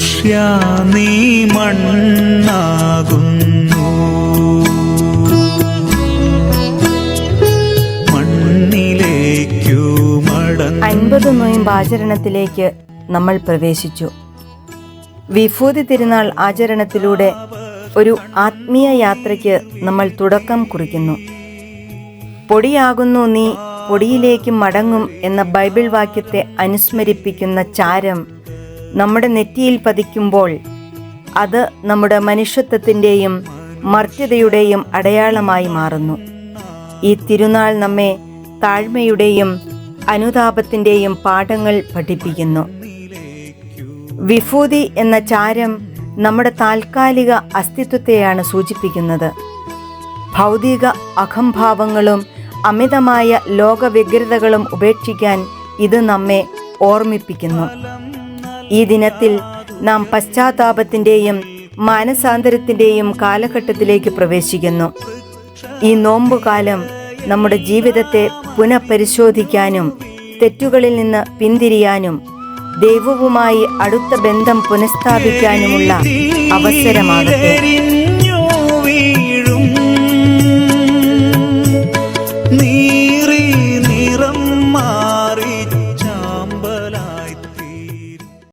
മനുഷ്യ നീ മണ്ണാകുന്നു. മണ്ണിലേക്കു മടങ്ങ അൻപത് നൊയമ്പ് ആചരണത്തിലേക്ക് നമ്മൾ പ്രവേശിച്ചു. വിഭൂതി തിരുനാൾ ആചരണത്തിലൂടെ ഒരു ആത്മീയ യാത്രയ്ക്ക് നമ്മൾ തുടക്കം കുറിക്കുന്നു. പൊടിയാകുന്നു നീ പൊടിയിലേക്ക് മടങ്ങും എന്ന ബൈബിൾ വാക്യത്തെ അനുസ്മരിപ്പിക്കുന്ന ചാരം നമ്മുടെ നെറ്റിയിൽ പതിക്കുമ്പോൾ അത് നമ്മുടെ മനുഷ്യത്വത്തിന്റെയും മർത്യതയുടെയും അടയാളമായി മാറുന്നു. ഈ തിരുനാൾ നമ്മെ താഴ്മയുടെയും അനുതാപത്തിന്റെയും പാഠങ്ങൾ പഠിപ്പിക്കുന്നു. വിഭൂതി എന്ന ചാരം നമ്മുടെ താൽക്കാലിക അസ്തിത്വത്തെയാണ് സൂചിപ്പിക്കുന്നത്. ഭൗതിക അഹംഭാവങ്ങളും അമിതമായ ലോകവ്യഗ്രതകളും ഉപേക്ഷിക്കാൻ ഇത് നമ്മെ ഓർമ്മിപ്പിക്കുന്നു. ഈ ദിനത്തിൽ നാം പശ്ചാത്താപത്തിന്റെയും മാനസാന്തരത്തിന്റെയും കാലഘട്ടത്തിലേക്ക് പ്രവേശിക്കുന്നു. ഈ നോമ്പുകാലം നമ്മുടെ ജീവിതത്തെ പുനഃപരിശോധിക്കാനും തെറ്റുകളിൽ നിന്ന് പിന്തിരിയാനും ദൈവവുമായി അടുത്ത ബന്ധം പുനഃസ്ഥാപിക്കാനുമുള്ള അവസരമാകട്ടെ.